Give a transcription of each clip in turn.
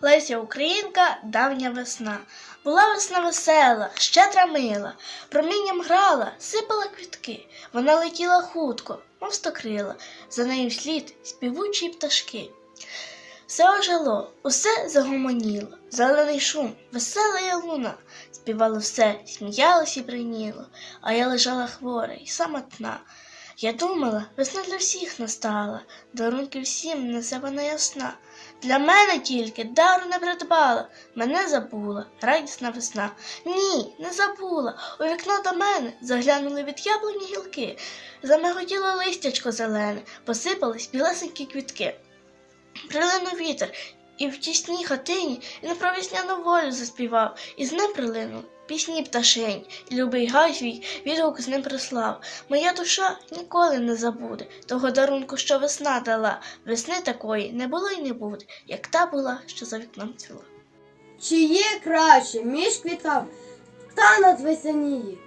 Леся Українка, давня весна. Була весна весела, щедра мила, промінням грала, сипала квітки. Вона летіла хутко, мов стокрила, за нею вслід співучі пташки. Все ожило, усе загомоніло, зелений шум, весела я луна. Співало все, сміялось і бриніло, а я лежала хвора й самотна. Я думала, весна для всіх настала, дарунки всім несе вона ясна. Для мене тільки дару не придбала, мене забула, радісна весна. Ні, не забула. У вікно до мене заглянули від яблуні гілки, замиготіло листячко зелене, посипались білесенькі квітки. Прилинув вітер, і в тісній хатині і на провесняну волю заспівав, і з ним прилинув пісні пташень, і любий гай свій відгук з ним прислав. Моя душа ніколи не забуде того дарунку, що весна дала. Весни такої не було й не буде, як та була, що за вікном цвіла. Чи є краще між квітами та над весеніє?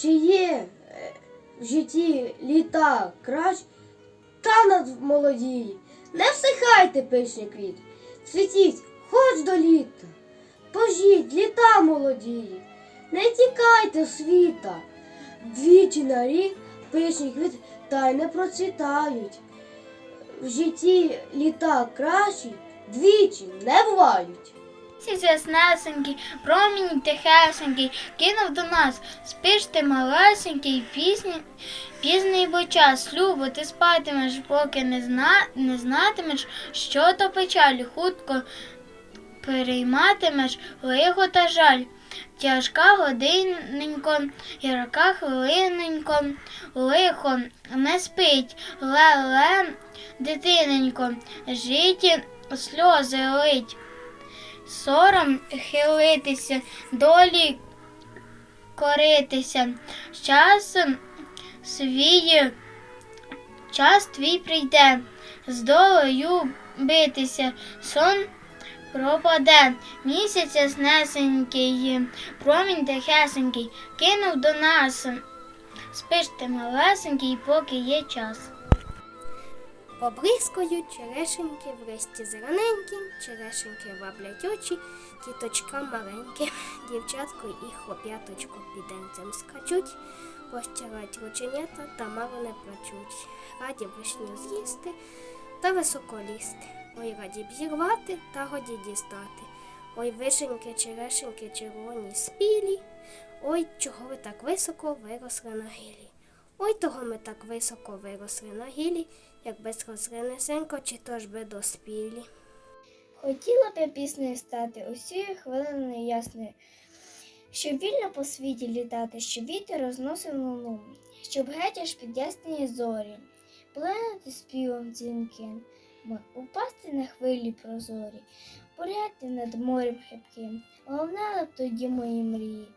Чи є е, в житті літа краще та над молодії? Не всихайте, пишні квіт, цвітіть хоч до літа. Пожіть, літа молодії, не тікайте світа. Двічі на рік пишні квіти та й не процвітають. В житті літа кращі двічі не бувають. Місяць промінь тихесенький, кинув до нас, спиш ти малесенький, пісні, пізний бо час, любо, ти спатимеш, поки не, зна, не знатимеш, що то печаль, хутко перейматимеш лихо та жаль. Тяжка годинненько, гірка хвилиненько, лихо не спить, леле, дитиненько, житі сльози лить сором хилитися, долі коритися. З часом свій час твій прийде, з долею битися, сон пропаде. Місяць яснесенький, промінь тихесенький, кинув до нас. Спиш ти малесенький, поки є час. Поблискують черешеньки в листі зелененькі, черешеньки ваблять очі, діточка маленькі, дівчатко і хлоп'яточко піденцем скачуть, постирать рученята та мало не плачуть. Раді вишню з'їсти та високо лізти. Ой, раді б зірвати та годі дістати. Ой, вишеньки, черешеньки, червоні спілі. Ой, чого ви так високо виросли на гілі. Ой, того ми так високо виросли на гілі, як без розринесенько, чи то ж би доспілі. Хотіла б я піснею стати усієї хвилини ясною, щоб вільно по світі літати, щоб вітер розносив луну, щоб геть аж під ясні зорі, пленати співом дзвінким, упасти на хвилі прозорі, поряти над морем хибким, ловнала б тоді мої мрії,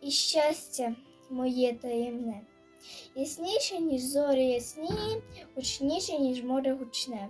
і щастя моє таємне. Ясніше, ніж зорі ясні, гучніше, ніж море гучне.